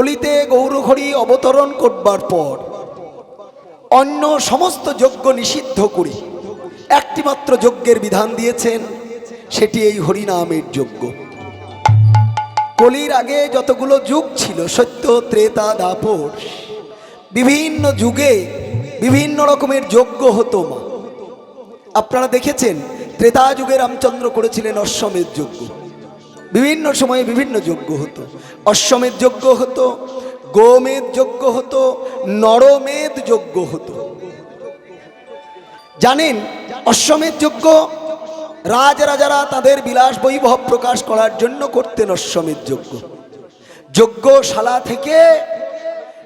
কলিতে গৌরঘড়ি অবতরণ করবার পর, অন্য সমস্ত যজ্ঞ নিষিদ্ধ করে। একটিমাত্র যজ্ঞের বিধান দিয়েছেন, সেটি এই হরিনামের যজ্ঞ। কলির আগে যতগুলো যুগ ছিল, সত্য, ত্রেতা দাপর বিভিন্ন যুগে বিভিন্ন রকমের যজ্ঞ হতো মা। আপনারা দেখেছেন, ত্রেতা যুগে রামচন্দ্র করেছিলেন অশ্বমের যজ্ঞ। বিভিন্ন সময়ে বিভিন্ন যজ্ঞ হতো। অশ্বমেধ যজ্ঞ হতো, গোমেধ যজ্ঞ হতো, নরমেধ যজ্ঞ হতো। জানেন, অশ্বমেধ যজ্ঞ রাজরাজারা তাদের বিলাস বৈভব প্রকাশ করার জন্য করতেন অশ্বমেধ যজ্ঞ। যজ্ঞশালা থেকে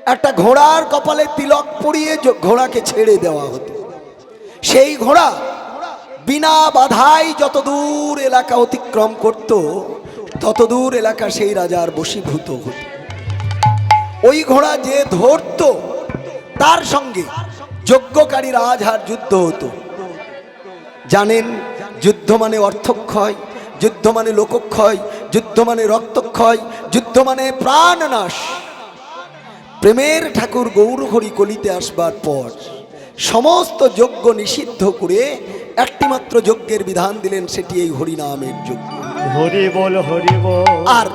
একটা ঘোড়ার কপালে তিলক পরিয়ে ঘোড়াকে ছেড়ে দেওয়া হতো। সেই ঘোড়া বিনা বাধাই যত দূর এলাকা অতিক্রম করত তত দূর এলাকা সেই রাজার বশীভূত হতো। ওই ঘোড়া যে ধরত, তার সঙ্গে যজ্ঞকারী রাজহার যুদ্ধ হতো। জানেন, যুদ্ধ মানে অর্থক্ষয়, যুদ্ধ মানে লোকক্ষয়, যুদ্ধ মানে রক্তক্ষয়, যুদ্ধ মানে প্রাণনাশ। প্রেমের ঠাকুর গৌরহরি কলিতে আসবার পর সমস্ত যজ্ঞ নিষিদ্ধ করে একটিমাত্র যজ্ঞের বিধান দিলেন সেটি এই হরিনামের যজ্ঞ। হরি বল হরি বল। আর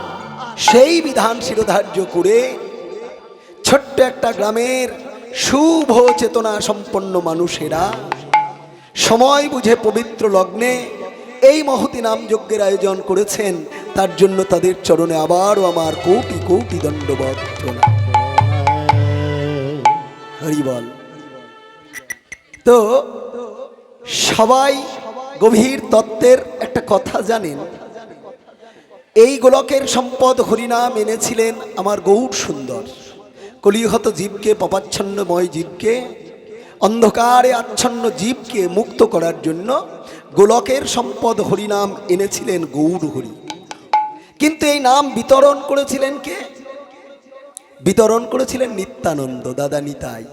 সেই বিধান শিরোধার্য করে ছোট্ট একটা গ্রামের শুভ চেতনা সম্পন্ন মানুষেরা সময় বুঝে পবিত্র লগ্নে এই মহতি নাম যজ্ঞের আয়োজন করেছেন। তার জন্য তাদের চরণে আবারও আমার কোটি কোটি দণ্ডবত প্রণাম। হরিবল তো সবাই গভীর তত্ত্বের একটা কথা জানেন। এই গোলকের সম্পদ হরিনাম এনেছিলেন আমার গৌর সুন্দর। কলিহত জীবকে, পাপাচ্ছন্নময় জীবকে, অন্ধকারে আচ্ছন্ন জীবকে মুক্ত করার জন্য গোলকের সম্পদ হরিনাম এনেছিলেন গৌর হরি। কিন্তু এই নাম বিতরণ করেছিলেন কে? বিতরণ করেছিলেন নিত্যানন্দ, দাদা নিতাই।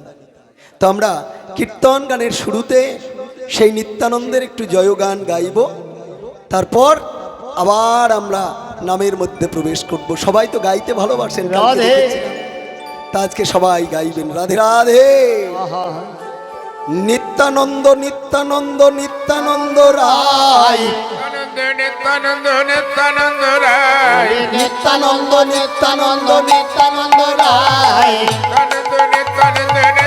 তো আমরা কীর্তন গানের শুরুতে সেই নিত্যানন্দের একটু জয়গান গাইব। তারপর আবার আমরা নামের মধ্যে প্রবেশ করব। সবাই তো গাইতে ভালোবাসেন রাধে। তা আজকে সবাই গাইবেন রাধে রাধে। নিত্যানন্দ নিত্যানন্দ নিত্যানন্দ রায়। নিত্যানন্দ নিত্যানন্দ রায়। নিত্যানন্দ নিত্যানন্দ নিত্যানন্দ রায়। নিত্যানন্দ নিত্যানন্দ রায়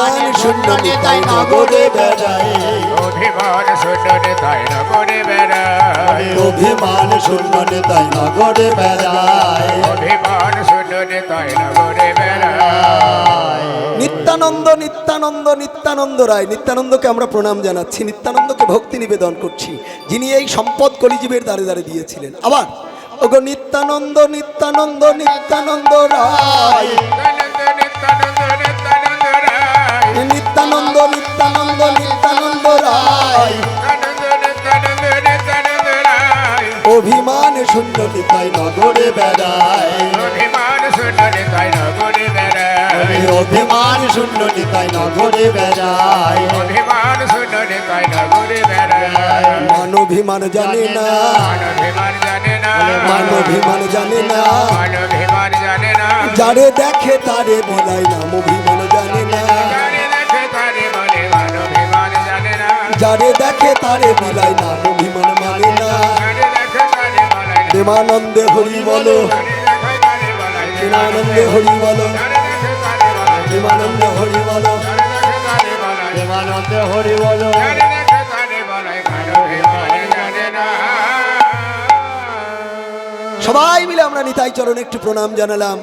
অভিমান শূন্য নিতাই নগরে বেড়ায়। অভিমান শূন্য নিতাই নগরে বেড়ায়। অভিমান শূন্য নেতাই নগরে বেড়ায়। অভিমান শূন্য নিতাই নগরে বেড়ায়। নিত্যানন্দ নিত্যানন্দ নিত্যানন্দ রায় নিত্যানন্দকে আমরা প্রণাম জানাচ্ছি নিত্যানন্দকে ভক্তি নিবেদন করছি যিনি এই সম্পদ কলিজীবের দ্বারে দ্বারে দিয়েছিলেন। আবার ওগো নিত্যানন্দ নিত্যানন্দ নিত্যানন্দ রায়। অভিমান শূন্য নিতাই নগরে বেড়ায়। অভিমান শূন্য নিতাই নগরে বেড়ায়। অভিমান শূন্য নিতাই নগরে বেড়ায়। অভিমান নিতাই নগরে বেড়ায়। মানভিমান জানে না। মানভিমান জানে না। মানভিমান জানে না। জানে না। যারে দেখে তারে বলাই নাম অভিমান জানে না। জানে না। যারে দেখে তারে বিলাই নাম অভিমান মানে না। প্রেমানন্দে হরি বলো। প্রেমানন্দে হরি বলো। প্রেমানন্দে হরি বলো। প্রেমানন্দে হরি বল সবাই মিলে আমরা নিতাই চরণে একটু প্রণাম জানালাম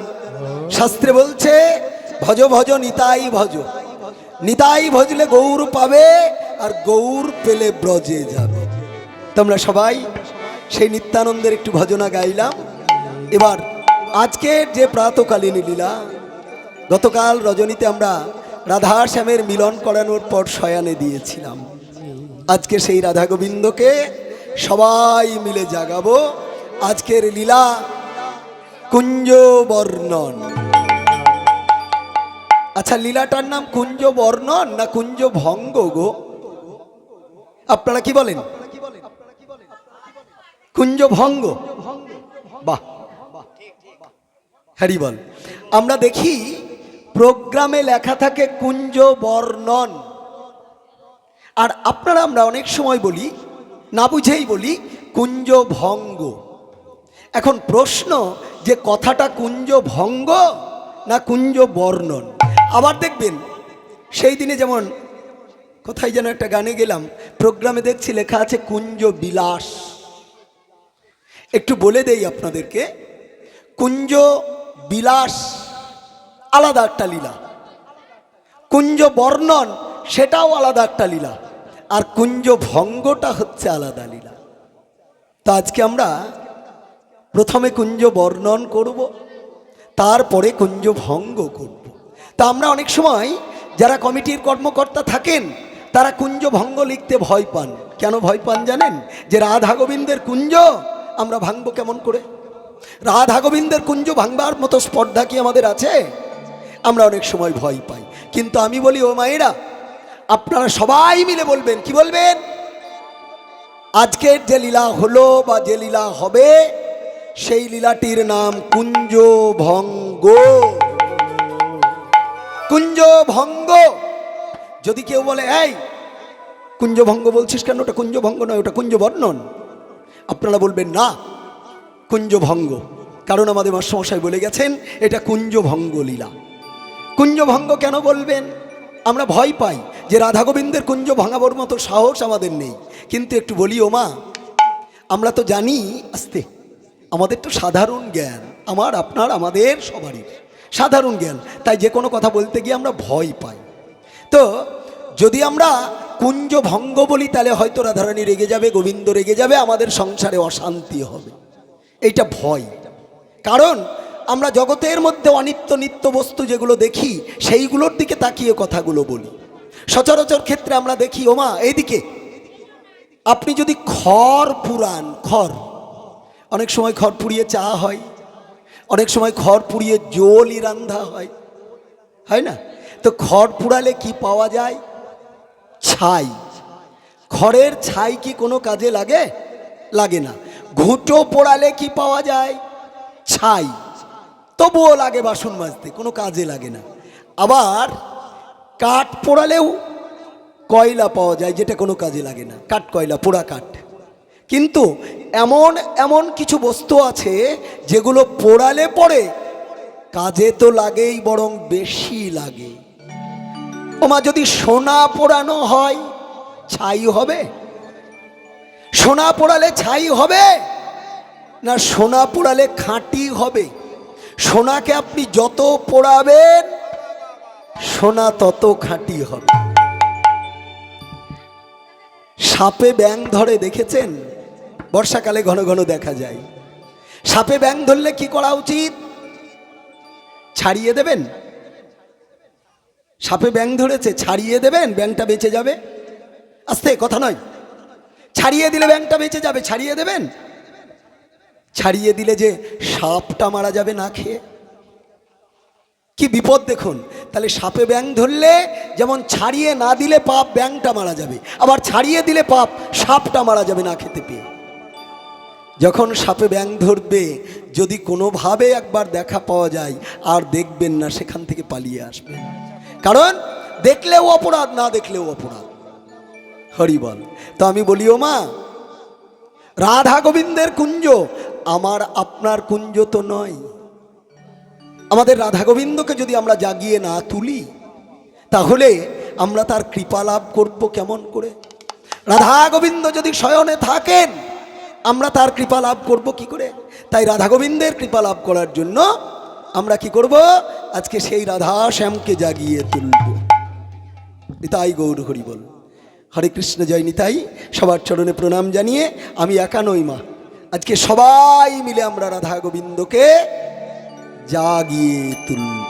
শাস্ত্রে বলছে, ভজ ভজ, নিতাই ভজ নিতাই ভজলে গৌর পাবে আর গৌর পেলে ব্রজে যাবে তোমরা সবাই সেই নিত্যানন্দের একটু ভজনা গাইলাম। এবার আজকের যে প্রাতকালীন লীলা, গতকাল রজনীতে আমরা রাধা শ্যামের মিলন করানোর পর শয়ানে দিয়েছিলাম। আজকে সেই রাধা গোবিন্দকে সবাই মিলে জাগাবো। আজকের লীলা কুঞ্জ বর্ণন আচ্ছা লীলাটার নাম কুঞ্জ বর্ণন না কুঞ্জ ভঙ্গ গো? আপনারা কি বলেন? কুঞ্জ ভঙ্গ বাহ হ্যারি বল। আমরা দেখি প্রোগ্রামে লেখা থাকে কুঞ্জ বর্ণন আর আপনারা আমরা অনেক সময় বলি, না বুঝেই বলি কুঞ্জ ভঙ্গ এখন প্রশ্ন যে কথাটা কুঞ্জ ভঙ্গ না কুঞ্জ বর্ণন আবার দেখবেন, সেই দিনে যেমন কোথায় যেন একটা গানে গেলাম, প্রোগ্রামে দেখছি লেখা আছে কুঞ্জ বিলাস একটু বলে দেই আপনাদেরকে। কুঞ্জ বিলাস আলাদা একটা লীলা। কুঞ্জ বর্ণন সেটাও আলাদা একটা লীলা। আর কুঞ্জ ভঙ্গটা হচ্ছে আলাদা লীলা। তো আজকে আমরা প্রথমে কুঞ্জ বর্ণন করব, তারপরে কুঞ্জ ভঙ্গ করব। তা আমরা অনেক সময় যারা কমিটির কর্মকর্তা থাকেন, তারা কুঞ্জ ভঙ্গ লিখতে ভয় পান। কেন ভয় পান জানেন? যে রাধা গোবিন্দের কুঞ্জ আমরা ভাঙবো কেমন করে? রাধা গোবিন্দের কুঞ্জ ভাঙবার মতো স্পর্ধা কি আমাদের আছে? আমরা অনেক সময় ভয় পাই। কিন্তু আমি বলি, ও মায়েরা, আপনারা সবাই মিলে বলবেন, কি বলবেন? আজকের যে লীলা হলো বা যে লীলা হবে, সেই লীলাটির নাম কুঞ্জ ভঙ্গ। কুঞ্জ ভঙ্গ। যদি কেউ বলে, এই, কুঞ্জ ভঙ্গ বলছিস কেন? ওটা কুঞ্জ ভঙ্গ নয়, ওটা কুঞ্জ বর্ণন। আপনারা বলবেন, না কুঞ্জ ভঙ্গ কারণ আমাদের মাস্টারমশাই বলে গেছেন, এটা কুঞ্জ ভঙ্গ লীলা কুঞ্জ ভঙ্গ কেন বলবেন? আমরা ভয় পাই যে রাধা গোবিন্দের কুঞ্জ ভাঙাবার মতো সাহস আমাদের নেই। কিন্তু একটু বলি ও মা, আমরা তো জানি, আস্তে, আমাদের তো সাধারণ জ্ঞান, আমার, আপনার, আমাদের সবারই সাধারণ জ্ঞান। তাই যে কোনো কথা বলতে গিয়ে আমরা ভয় পাই। তো, যদি আমরা কুঞ্জ ভঙ্গ বলি, তাহলে হয়তো রাধারানী রেগে যাবে, গোবিন্দ রেগে যাবে, আমাদের সংসারে অশান্তি হবে। এইটা ভয়। কারণ আমরা জগতের মধ্যে অনিত্য নিত্য বস্তু যেগুলো দেখি, সেইগুলোর দিকে তাকিয়ে কথাগুলো বলি। সচরাচর ক্ষেত্রে আমরা দেখি, ওমা, এইদিকে। আপনি যদি খড় পুরান, খড়। অনেক সময় খড় পুড়িয়ে চা হয়, অনেক সময় খড় পুড়িয়ে জলই রান্ধা হয়। হয় না? তো খড় পুড়ালে কি পাওয়া যায়? ছাই। খড়ের ছাই কি কোনো কাজে লাগে? লাগে না। ঘুঁটো পোড়ালে কি পাওয়া যায়? ছাই। তবুও লাগে বাসন মাজতে, কোনো কাজে লাগে না। আবার কাঠ পোড়ালেও কয়লা পাওয়া যায়, যেটা কোনো কাজে লাগে না। কাঠ কয়লা, পোড়া কাঠ। কিন্তু এমন এমন কিছু বস্তু আছে, যেগুলো পোড়ালে পরে কাজে তো লাগেই, বরং বেশি লাগে। ওমা, যদি সোনা পোড়ানো হয়, ছাই হবে? সোনা পোড়ালে ছাই হবে? না, সোনা পোড়ালে খাঁটি হবে? সোনাকে আপনি যত পোড়াবেন, সোনা তত খাঁটি হবে। সাপে ব্যাং ধরে দেখেছেন? বর্ষাকালে ঘন ঘন দেখা যায়। সাপে ব্যাং ধরলে কি করা উচিত? ছাড়িয়ে দেবেন? সাপে ব্যাং ধরেছে, ছাড়িয়ে দেবেন ব্যাংটা বেঁচে যাবে। আস্তে, কথা নয়। ছাড়িয়ে দিলে ব্যাংটা বেঁচে যাবে, ছাড়িয়ে দেবেন। ছাড়িয়ে দিলে যে সাপটা মারা যাবে না খেয়ে। কি বিপদ দেখুন। তাহলে সাপে ব্যাং ধরলে যেমন ছাড়িয়ে না দিলে পাপ ব্যাংটা মারা যাবে। আবার ছাড়িয়ে দিলে পাপ, সাপটা মারা যাবে না খেতে পেয়ে। যখন সাপে ব্যাং ধরবে, যদি কোনোভাবে একবার দেখা পাওয়া যায়, আর দেখবেন না, সেখান থেকে পালিয়ে আসবেন। কারণ দেখলেও অপরাধ, না দেখলেও অপরাধ। হরিবল তো আমি বলি, ও মা, রাধা গোবিন্দের কুঞ্জ, আমার আপনার কুঞ্জ তো নয়। আমাদের রাধা গোবিন্দকে যদি আমরা জাগিয়ে না তুলি, তাহলে আমরা তার কৃপা লাভ করব কেমন করে? রাধা গোবিন্দ যদি শয়নে থাকেন, আমরা তার কৃপা লাভ করব কি করে? তাই রাধা গোবিন্দের কৃপা লাভ করার জন্য আমরা কি করব? আজকে সেই রাধা শ্যামকে জাগিয়ে তুলব। নিতাই গৌর হরি বল। হরে কৃষ্ণ, জয় নিতাই। সবার চরণে প্রণাম জানিয়ে আমি একা নই মা। আজকে সবাই মিলে আমরা রাধা গোবিন্দকে জাগিয়ে তুলব।